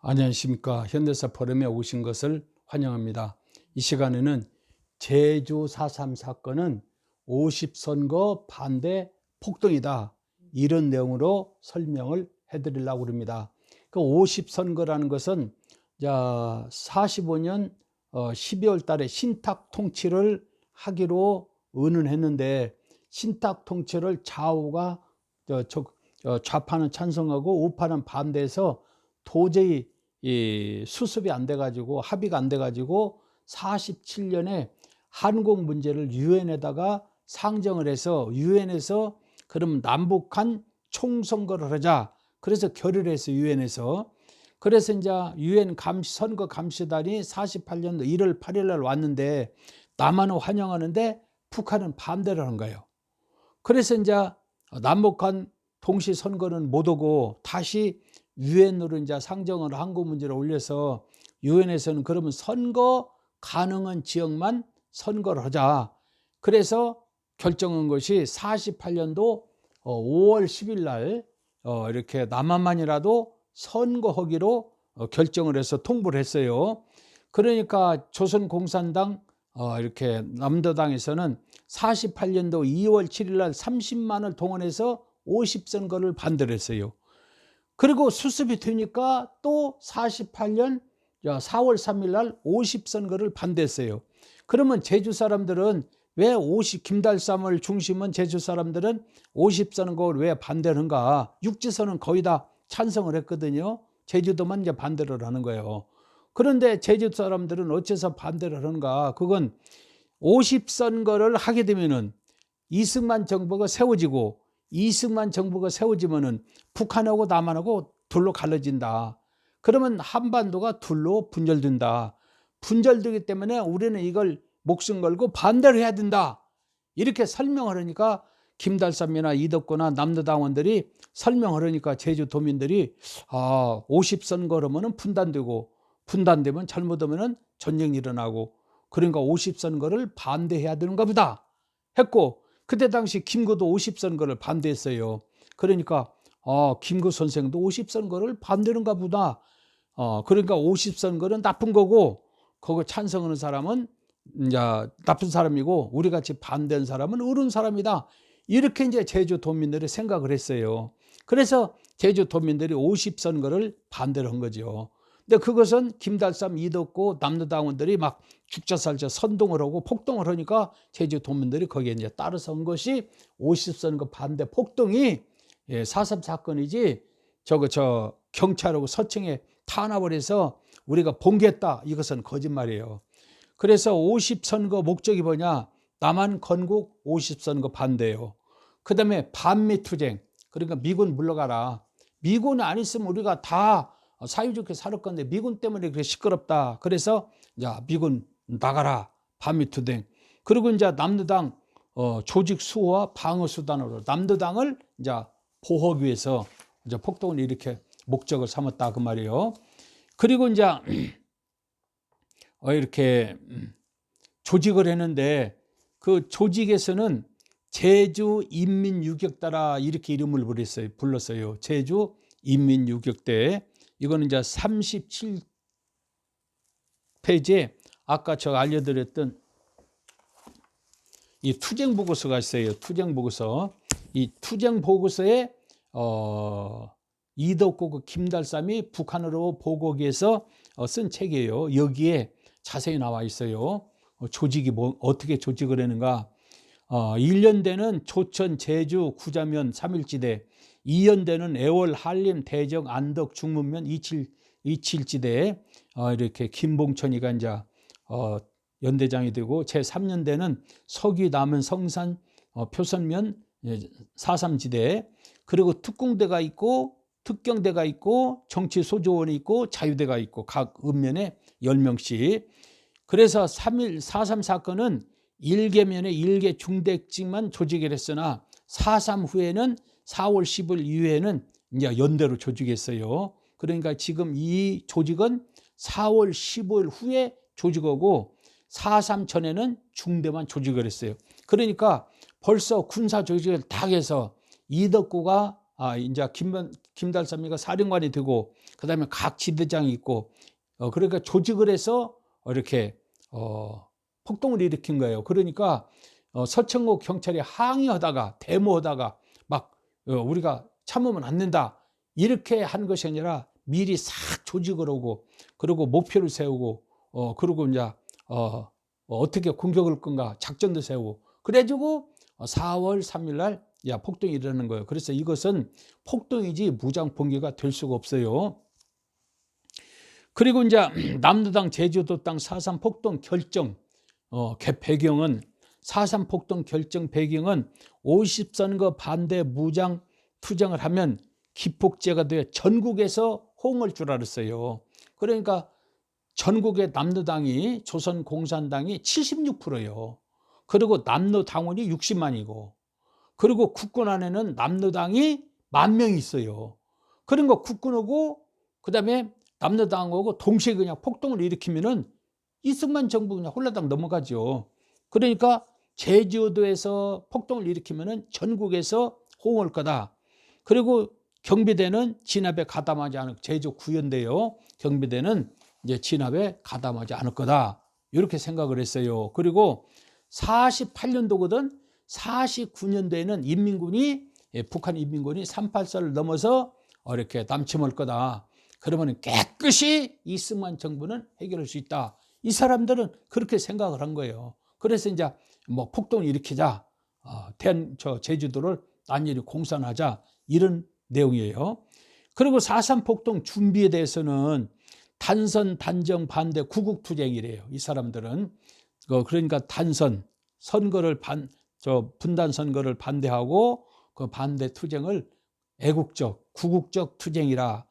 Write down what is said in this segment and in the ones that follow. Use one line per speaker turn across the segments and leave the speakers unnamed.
안녕하십니까. 현대사 포럼에 오신 것을 환영합니다. 이 시간에는 제주 4.3 사건은 50선거 반대 폭동이다. 이런 내용으로 설명을 해드리려고 합니다. 그 50선거라는 것은 자 45년 12월 달에 신탁 통치를 하기로 의논했는데 신탁 통치를 좌우가 저 좌파는 찬성하고 우파는 반대해서 도저히 이 수습이 안 돼가지고 합의가 안 돼가지고 47년에 한국 문제를 유엔에다가 상정을 해서 유엔에서 그럼 남북한 총선거를 하자. 그래서 결의를 해서 유엔에서 그래서 이제 유엔 감시 선거 감시단이 48년도 1월 8일 날 왔는데 남한은 환영하는데 북한은 반대를 하는 거예요. 그래서 이제 남북한 동시 선거는 못 오고 다시 유엔으로 이제 상정을 한국 문제를 올려서 유엔에서는 그러면 선거 가능한 지역만 선거를 하자. 그래서 결정한 것이 48년도 5월 10일 날 어, 이렇게 남한만이라도 선거하기로 어, 결정을 해서 통보를 했어요. 그러니까 조선공산당 어, 이렇게 남도당에서는 48년도 2월 7일 날 30만을 동원해서 50선거를 반대를 했어요. 그리고 수습이 되니까 또 48년 4월 3일 날 50선거를 반대했어요. 그러면 제주 사람들은 왜 50, 김달삼을 중심은 제주 사람들은 50선거를 왜 반대하는가? 육지선은 거의 다 찬성을 했거든요. 제주도만 이제 반대를 하는 거예요. 그런데 제주 사람들은 어째서 반대를 하는가? 그건 50선거를 하게 되면은 이승만 정부가 세워지고 이승만 정부가 세워지면은 북한하고 남한하고 둘로 갈라진다. 그러면 한반도가 둘로 분열된다. 분열되기 때문에 우리는 이걸 목숨 걸고 반대를 해야 된다. 이렇게 설명을 하니까 김달삼이나 이덕구나 남도당원들이 설명을 하니까 제주도민들이 아, 50선 걸으면 분단되고 분단되면 잘못하면 전쟁이 일어나고 그러니까 50선거를 반대해야 되는가 보다 했고 그때 당시 김구도 50선거를 반대했어요. 그러니까 어, 김구 선생도 50선거를 반대하는가 보다. 어, 그러니까 50선거는 나쁜 거고 그거 찬성하는 사람은 이제 나쁜 사람이고 우리 같이 반대한 사람은 옳은 사람이다. 이렇게 이제 제주 도민들이 생각을 했어요. 그래서 제주 도민들이 50선거를 반대를 한 거죠. 근데 그것은 김달삼, 이덕구, 남도당원들이 막 죽자살자 선동을 하고 폭동을 하니까 제주 도민들이 거기에 이제 따라서 한 것이 50선거 반대 폭동이 예, 4.3 사건이지 저거 저 경찰하고 서청에 탄압을 해서 우리가 봉기했다 이것은 거짓말이에요. 그래서 50선거 목적이 뭐냐? 남한 건국 50선거 반대예요. 그 다음에 반미 투쟁. 그러니까 미군 물러가라. 미군 안 있으면 우리가 다 사유좋게 살을 건데 미군 때문에 그렇게 시끄럽다. 그래서 야 미군 나가라. 반미 투쟁. 그리고 이제 남도당 어, 조직 수호와 방어 수단으로 남도당을 이제 보호하기 위해서 이제 폭동을 이렇게 목적을 삼았다 그 말이에요. 그리고 이제 어, 이렇게 조직을 했는데 그 조직에서는 제주 인민유격대라 이렇게 이름을 불렀어요. 불렀어요. 제주 인민유격대. 이거는 이제 37페이지에 아까 제가 알려드렸던 이 투쟁 보고서가 있어요. 투쟁 보고서. 이 투쟁 보고서에 어 이덕구 그 김달삼이 북한으로 보고하기 위해서 어, 쓴 책이에요. 여기에 자세히 나와 있어요. 어, 조직이 뭐 어떻게 조직을 하는가. 어, 1년대는 조천, 제주, 구자면, 삼일지대 2년대는 애월, 한림, 대정, 안덕, 중문면, 이칠, 이칠지대 어, 이렇게 김봉천이가 이제 어, 연대장이 되고 제3년대는 서귀, 남은, 성산, 어, 표선면, 예, 사삼지대. 그리고 특공대가 있고 특경대가 있고 정치 소조원이 있고 자유대가 있고 각 읍면에 10명씩. 그래서 3일 4.3 사건은 1개면에 1개 중대직만 조직을 했으나 4.3 후에는 4월 10일 이후에는 이제 연대로 조직했어요. 그러니까 지금 이 조직은 4월 15일 후에 조직하고 4.3 전에는 중대만 조직을 했어요. 그러니까 벌써 군사 조직을 다 해서 이덕구가 아 이제 김, 김달삼이가 사령관이 되고 그 다음에 각 지대장이 있고 어, 그러니까 조직을 해서 이렇게 어, 폭동을 일으킨 거예요. 그러니까 어, 서천국 경찰이 항의하다가 데모하다가 우리가 참으면 안 된다 이렇게 한 것이 아니라 미리 싹 조직을 하고 그리고 목표를 세우고 어 그리고 이제 어 어떻게 공격을 건가 작전도 세우고 그래가지고 4월 3일 날 야, 폭동이 일어나는 거예요. 그래서 이것은 폭동이지 무장 봉기가 될 수가 없어요. 그리고 이제 남도당 제주도 땅4.3 폭동 결정 어, 개- 배경은 4.3 폭동 결정 배경은 50선거 반대 무장 투쟁을 하면 기폭제가 되어 전국에서 호응할 줄 알았어요. 그러니까 전국의 남로당이 조선공산당이 76%예요. 그리고 남로 당원이 60만이고 그리고 국군 안에는 남로당이 만 명이 있어요. 그런 거 국군하고 그다음에 남로당하고 동시에 그냥 폭동을 일으키면은 이승만 정부 그냥 홀라당 넘어가죠. 그러니까 제주도에서 폭동을 일으키면은 전국에서 호응할 거다. 그리고 경비대는 진압에 가담하지 않을 제주 구현대요. 경비대는 이제 진압에 가담하지 않을 거다. 이렇게 생각을 했어요. 그리고 48년도거든 49년도에는 인민군이 예, 북한 인민군이 38선을 넘어서 어, 이렇게 남침할 거다. 그러면 깨끗이 이승만 정부는 해결할 수 있다. 이 사람들은 그렇게 생각을 한 거예요. 그래서 이제 뭐 폭동을 일으키자, 어, 대한 저 제주도를 완전히 공산하자 이런 내용이에요. 그리고 4.3 폭동 준비에 대해서는 단선 단정 반대 구국 투쟁이래요. 이 사람들은 그 그러니까 단선 선거를 반 저 분단 선거를 반대하고 그 반대 투쟁을 애국적 구국적 투쟁이라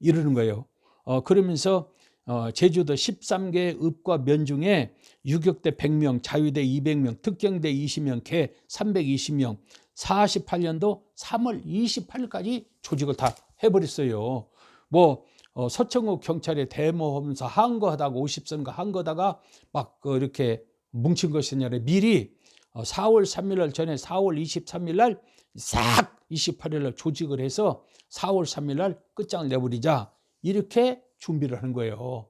이러는 거예요. 어 그러면서 어 제주도 13개 읍과 면 중에 유격대 100명, 자유대 200명, 특경대 20명, 개 320명, 48년도 3월 28일까지 조직을 다 해버렸어요. 뭐 어, 서청호 경찰에 데모하면서 한 거하다가 50선거 한 거다가 막그 이렇게 뭉친 것이 아니라 미리 어, 4월 3일 날 전에 4월 23일 날 싹 28일 날 조직을 해서 4월 3일 날 끝장을 내버리자 이렇게 준비를 하는 거예요.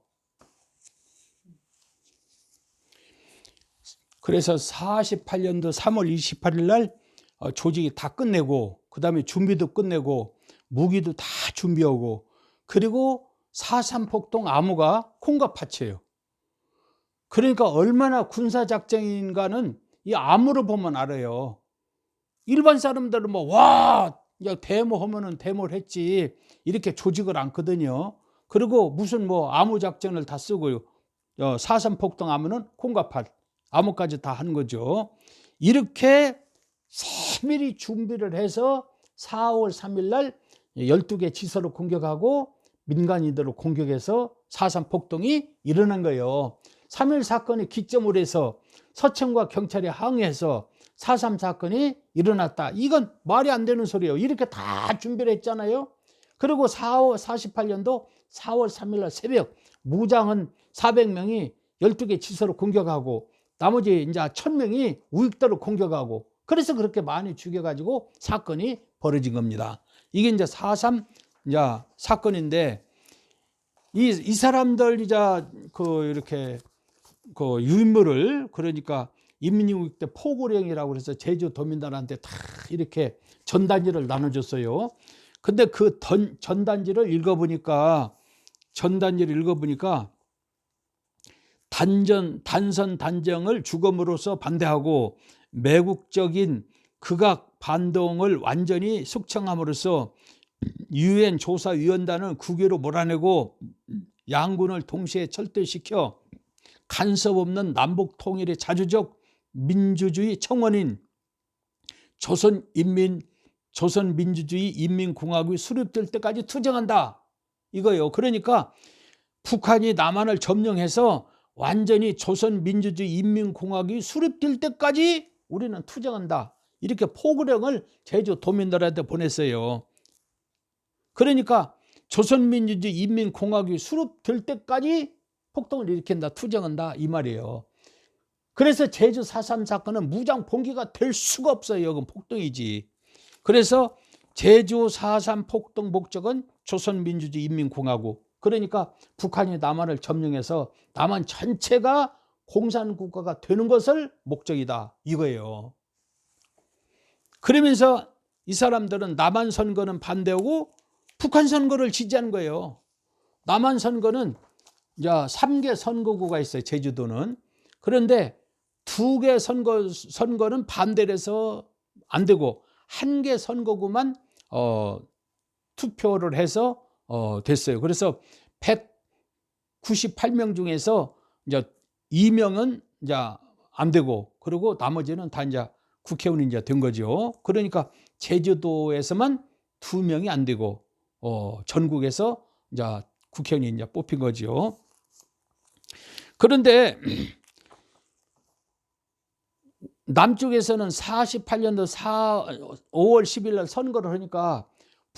그래서 48년도 3월 28일 날 어, 조직이 다 끝내고 그 다음에 준비도 끝내고 무기도 다 준비하고 그리고 4.3 폭동 암호가 콩과 팥이에요. 그러니까 얼마나 군사작전인가는 이 암호로 보면 알아요. 일반 사람들은 뭐, 와, 야, 데모 하면은 데모를 했지. 이렇게 조직을 않거든요. 그리고 무슨 뭐 암호작전을 다 쓰고요. 어, 4.3 폭동 암호는 콩과 팥. 암호까지 다 하는 거죠. 이렇게 세밀히 준비를 해서 4월 3일 날 12개 지서를 공격하고 민간인들을 공격해서 4.3 폭동이 일어난 거예요. 3.1 사건이 기점으로 해서 서청과 경찰이 항의해서 4.3 사건이 일어났다. 이건 말이 안 되는 소리예요. 이렇게 다 준비를 했잖아요. 그리고 4월 48년도 4월 3일 날 새벽 무장은 400명이 12개 지서를 공격하고 나머지 이제 1000명이 우익대로 공격하고 그래서 그렇게 많이 죽여가지고 사건이 벌어진 겁니다. 이게 이제 4.3 이제 사건인데 이, 이 사람들 이제 그 이렇게 그 유인물을 그러니까 인민유국 때 포고령이라고 해서 제주 도민들한테 다 이렇게 전단지를 나눠줬어요. 근데 그 던, 전단지를 읽어보니까 전단지를 읽어보니까 단전 단선 단정을 주검으로서 반대하고 매국적인 극악 반동을 완전히 숙청함으로써 유엔 조사위원단을 국외로 몰아내고 양군을 동시에 철퇴시켜 간섭 없는 남북 통일의 자주적 민주주의 청원인 조선인민 조선민주주의 인민공화국이 수립될 때까지 투쟁한다 이거요. 그러니까 북한이 남한을 점령해서 완전히 조선민주주의 인민공화국이 수립될 때까지 우리는 투쟁한다. 이렇게 포구령을 제주 도민들한테 보냈어요. 그러니까 조선민주주의 인민공화국이 수립될 때까지 폭동을 일으킨다, 투쟁한다 이 말이에요. 그래서 제주 4.3 사건은 무장 봉기가 될 수가 없어요. 이건 폭동이지. 그래서 제주 4.3 폭동 목적은 조선민주주의 인민공화국 그러니까 북한이 남한을 점령해서 남한 전체가 공산국가가 되는 것을 목적이다 이거예요. 그러면서 이 사람들은 남한 선거는 반대하고 북한 선거를 지지하는 거예요. 남한 선거는 이제 3개 선거구가 있어요. 제주도는. 그런데 두 개 선거 선거는 반대를 해서 안 되고 한 개 선거구만 어, 투표를 해서 어, 됐어요. 그래서 198명 중에서 이제 2명은 이제 안 되고 그리고 나머지는 다 이제 국회의원이 이제 된 거죠. 그러니까 제주도에서만 두 명이 안 되고 어, 전국에서 이제 국회의원이 이제 뽑힌 거죠. 그런데 남쪽에서는 48년도 4, 5월 10일 날 선거를 하니까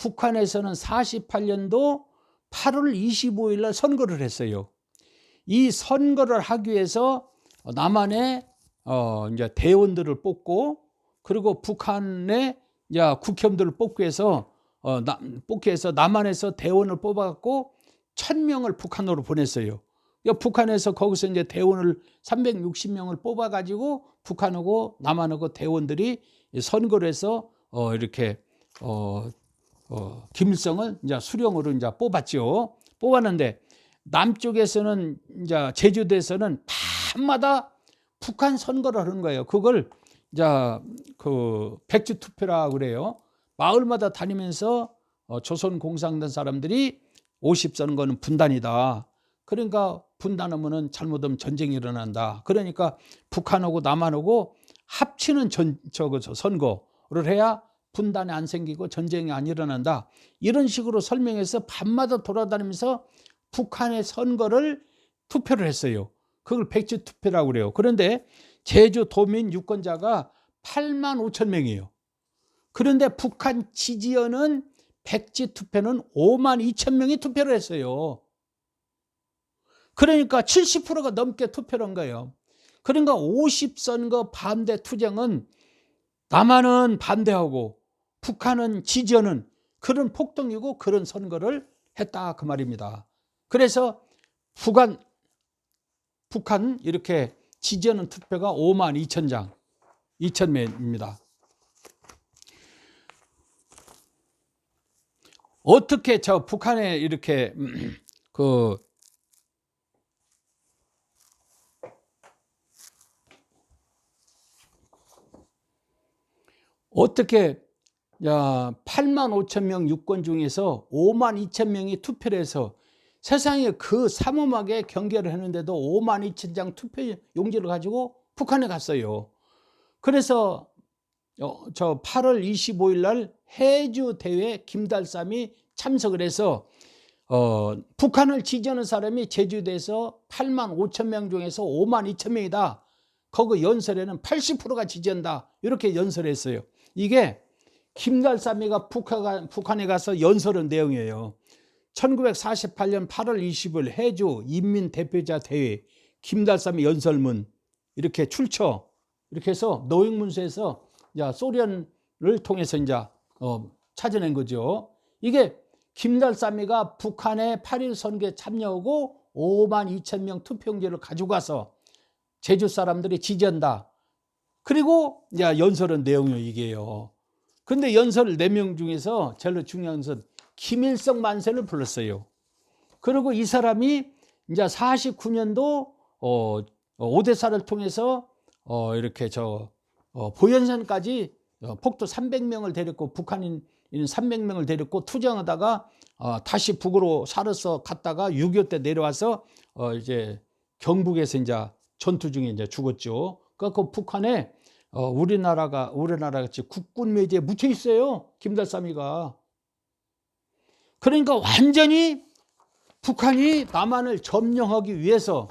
북한에서는 48년도 8월 25일 날 선거를 했어요. 이 선거를 하기 위해서 남한의 어 이제 대원들을 뽑고 그리고 북한의 이제 국회의원들을 뽑기 위해서 어 나, 뽑기 위해서 남한에서 대원을 뽑아갖고 천 명을 북한으로 보냈어요. 그러니까 북한에서 거기서 이제 대원을 360명을 뽑아가지고 북한하고 남한하고 대원들이 선거를 해서 어 이렇게 어, 어 김일성을 이제 수령으로 이제 뽑았죠. 뽑았는데 남쪽에서는 이제 제주도에서는 밤마다 북한 선거를 하는 거예요. 그걸 이제 그 백지 투표라 그래요. 마을마다 다니면서 어, 조선 공산당 사람들이 50선거는 분단이다. 그러니까 분단하면은 잘못하면 전쟁이 일어난다. 그러니까 북한하고 남한하고 합치는 전, 저거 저 선거를 해야 분단이 안 생기고 전쟁이 안 일어난다. 이런 식으로 설명해서 밤마다 돌아다니면서 북한의 선거를 투표를 했어요. 그걸 백지 투표라고 그래요. 그런데 제주 도민 유권자가 8만 5천 명이에요. 그런데 북한 지지연은 백지 투표는 5만 2천 명이 투표를 했어요. 그러니까 70%가 넘게 투표를 한 거예요. 그러니까 50선거 반대 투쟁은 남한은 반대하고 북한은 지지하는 그런 폭동이고 그런 선거를 했다 그 말입니다. 그래서 북한 북한 이렇게 지지하는 투표가 5만 2천 장, 2천 명입니다. 어떻게 저 북한에 이렇게 그 어떻게 야 8만 5천 명 유권 중에서 5만 2천 명이 투표를 해서 세상에 그 삼엄하게 경계를 했는데도 5만 2천 장 투표 용지를 가지고 북한에 갔어요. 그래서 어, 저 8월 25일 날 해주 대회 김달삼이 참석을 해서 어, 북한을 지지하는 사람이 제주도에서 8만 5천 명 중에서 5만 2천 명이다. 거기 연설에는 80%가 지지한다. 이렇게 연설했어요. 이게 김달삼이가 북한에 가서 연설한 내용이에요. 1948년 8월 20일 해주 인민대표자 대회 김달삼이 연설문 이렇게 출처 이렇게 해서 노획문서에서 소련을 통해서 이제 어, 찾아낸 거죠. 이게 김달삼이가 북한의 8일 선거에 참여하고 5만 2천 명 투표용지를 가지고 가서 제주 사람들이 지지한다. 그리고 이제 연설은 내용이 이게요. 근데 연설 4명 중에서 제일 중요한 것은 김일성 만세를 불렀어요. 그리고 이 사람이 이제 49년도 어, 오대사를 통해서 어, 이렇게 저 어, 보현산까지 어, 폭도 300명을 데렸고 북한인 300명을 데렸고 투쟁하다가 어, 다시 북으로 살아서 갔다가 6.25 때 내려와서 어, 이제 경북에서 이제 전투 중에 이제 죽었죠. 그 북한에 어, 우리나라가 우리나라 같이 국군 매제에 묻혀 있어요. 김달삼이가. 그러니까 완전히 북한이 남한을 점령하기 위해서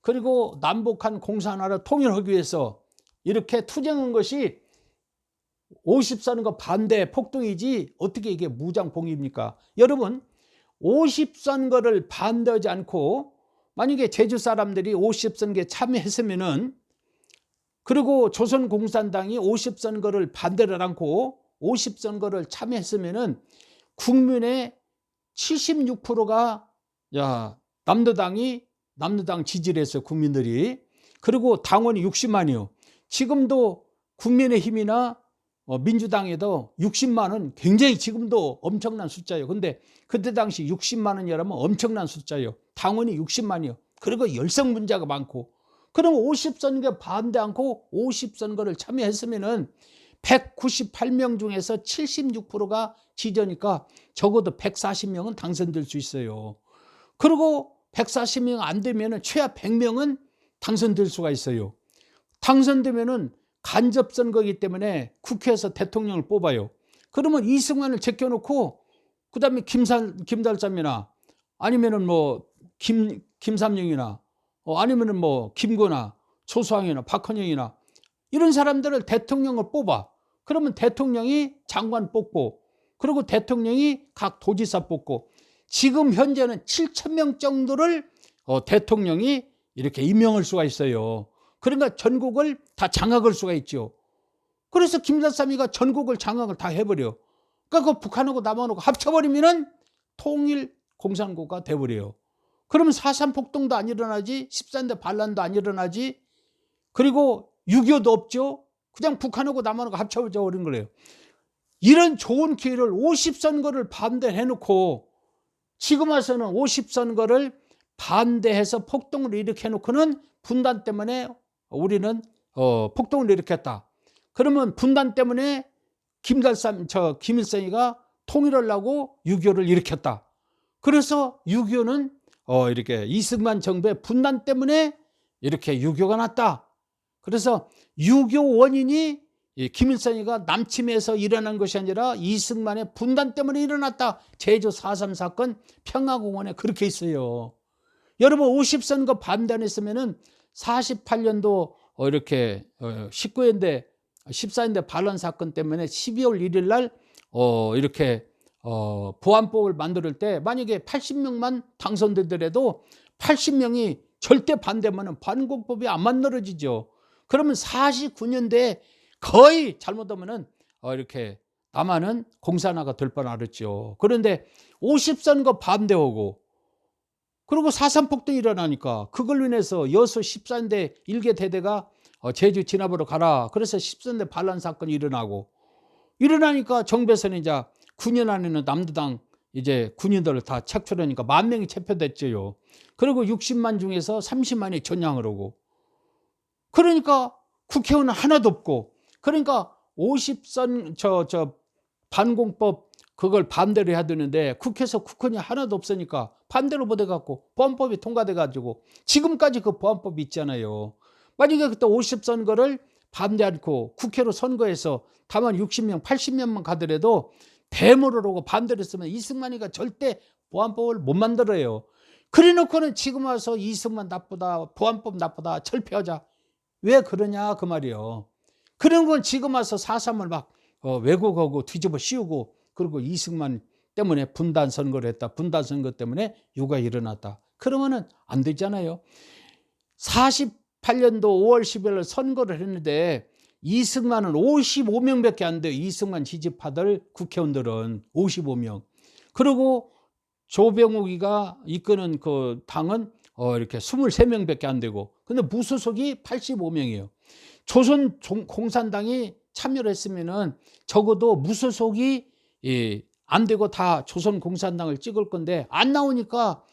그리고 남북한 공산화를 통일하기 위해서 이렇게 투쟁한 것이 50선거 반대 폭동이지 어떻게 이게 무장봉입니까? 여러분 50선거를 반대하지 않고 만약에 제주 사람들이 50선거에 참여했으면은 그리고 조선공산당이 50선거를 반대를 않고 50선거를 참여했으면은 국민의 76%가 야 남도당이 남도당 지지를 했어요 국민들이. 그리고 당원이 60만이요. 지금도 국민의힘이나 어, 민주당에도 60만은 굉장히 지금도 엄청난 숫자예요. 근데 그때 당시 60만 원이라면 엄청난 숫자예요. 당원이 60만이요. 그리고 열성문자가 많고 그럼 50선거 반대 않고 50선거를 참여했으면은 198명 중에서 76%가 지저니까 적어도 140명은 당선될 수 있어요. 그리고 140명 안 되면은 최하 100명은 당선될 수가 있어요. 당선되면은 간접 선거이기 때문에 국회에서 대통령을 뽑아요. 그러면 이승만을 제껴놓고 그다음에 김산 김달삼이나 아니면은 뭐 김 김삼영이나 어, 아니면은 뭐 김구나 조수왕이나 박헌영이나 이런 사람들을 대통령을 뽑아. 그러면 대통령이 장관 뽑고 그리고 대통령이 각 도지사 뽑고 지금 현재는 7천 명 정도를 어, 대통령이 이렇게 임명할 수가 있어요. 그러니까 전국을 다 장악할 수가 있죠. 그래서 김달삼이가 전국을 장악을 다 해버려. 그러니까 그 북한하고 남한하고 합쳐버리면은 통일 공산국가 돼버려요. 그러면 사삼 폭동도 안 일어나지, 13대 반란도 안 일어나지, 그리고 6.25도 없죠. 그냥 북한하고 남한하고 합쳐져 버린 거예요. 이런 좋은 기회를 50선거를 반대해놓고 지금 와서는 50선거를 반대해서 폭동을 일으켜놓고는 분단 때문에 우리는 어, 폭동을 일으켰다. 그러면 분단 때문에 김달삼 저 김일성이가 통일을 하고 6.25를 일으켰다. 그래서 6.25는 어, 이렇게 이승만 정부의 분단 때문에 이렇게 6.25가 났다. 그래서 6.25 원인이 김일성이가 남침해서 일어난 것이 아니라 이승만의 분단 때문에 일어났다. 제주 4.3 사건 평화공원에 그렇게 있어요. 여러분 50선거 반대 안 했으면은 48년도 어, 이렇게 19년대 14년대 반란 사건 때문에 12월 1일 날 어, 이렇게 어, 보안법을 만들 때 만약에 80명만 당선되더라도 80명이 절대 반대면은 반공법이 안 만들어지죠. 그러면 49년대에 거의 잘못하면은 어, 이렇게 남한은 공산화가 될 뻔하랬죠. 그런데 50선거 반대하고 그리고 사삼폭동이 일어나니까 그걸로 인해서 여수 14인대 일개 대대가 어, 제주 진압으로 가라. 그래서 14인대 반란 사건이 일어나고 일어나니까 정부에서는 이제 9년 안에는 남도당 이제 군인들을 다 착출하니까 만 명이 체포됐죠요. 그리고 60만 중에서 30만이 전향을 하고 그러니까 국회의원은 하나도 없고 그러니까 50선 저 저 반공법 그걸 반대로 해야 되는데 국회에서 국헌이 하나도 없으니까 반대로 못해 갖고 보안법이 통과돼 가지고 지금까지 그 보안법이 있잖아요. 만약에 그때 50선거를 반대 않고 국회로 선거해서 다만 60명, 80명만 가더라도 대모를 하고 반대로 했으면 이승만이가 절대 보안법을 못 만들어요. 그래 놓고는 지금 와서 이승만 나쁘다, 보안법 나쁘다, 철폐하자. 왜 그러냐 그 말이요. 그런 건 지금 와서 사삼을 막 어, 왜곡하고 뒤집어 씌우고 그리고 이승만 때문에 분단 선거를 했다. 분단 선거 때문에 유가 일어났다. 그러면은 안 되잖아요. 48년도 5월 10일 선거를 했는데 이승만은 55명밖에 안 돼요. 이승만 지지파들 국회의원들은 55명. 그리고 조병욱이가 이끄는 그 당은 어 이렇게 23명밖에 안 되고 근데 무소속이 85명이에요. 조선 공산당이 참여를 했으면은 적어도 무소속이 예, 안 되고 다 조선 공산당을 찍을 건데 안 나오니까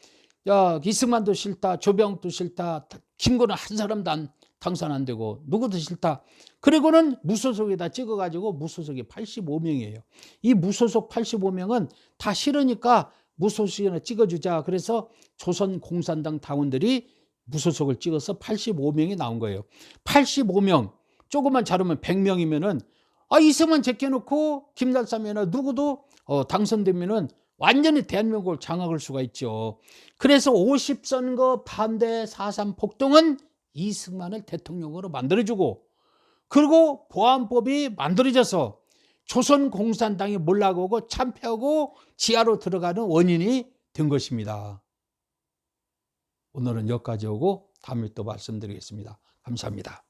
야 이승만도 싫다 조병욱도 싫다 김건은 한 사람도 안 당선 안 되고 누구도 싫다. 그리고는 무소속에다 찍어가지고 무소속이 85명이에요. 이 무소속 85명은 다 싫으니까 무소속이나 찍어주자. 그래서 조선 공산당 당원들이 무소속을 찍어서 85명이 나온 거예요. 85명 조금만 자르면 100명이면은 아 이승만 제껴놓고 김달삼이나 누구도 어, 당선되면은 완전히 대한민국을 장악할 수가 있죠. 그래서 50선거 반대 4.3 폭동은 이승만을 대통령으로 만들어주고 그리고 보안법이 만들어져서 조선 공산당이 몰락하고 참패하고 지하로 들어가는 원인이 된 것입니다. 오늘은 여기까지 오고 다음에 또 말씀드리겠습니다. 감사합니다.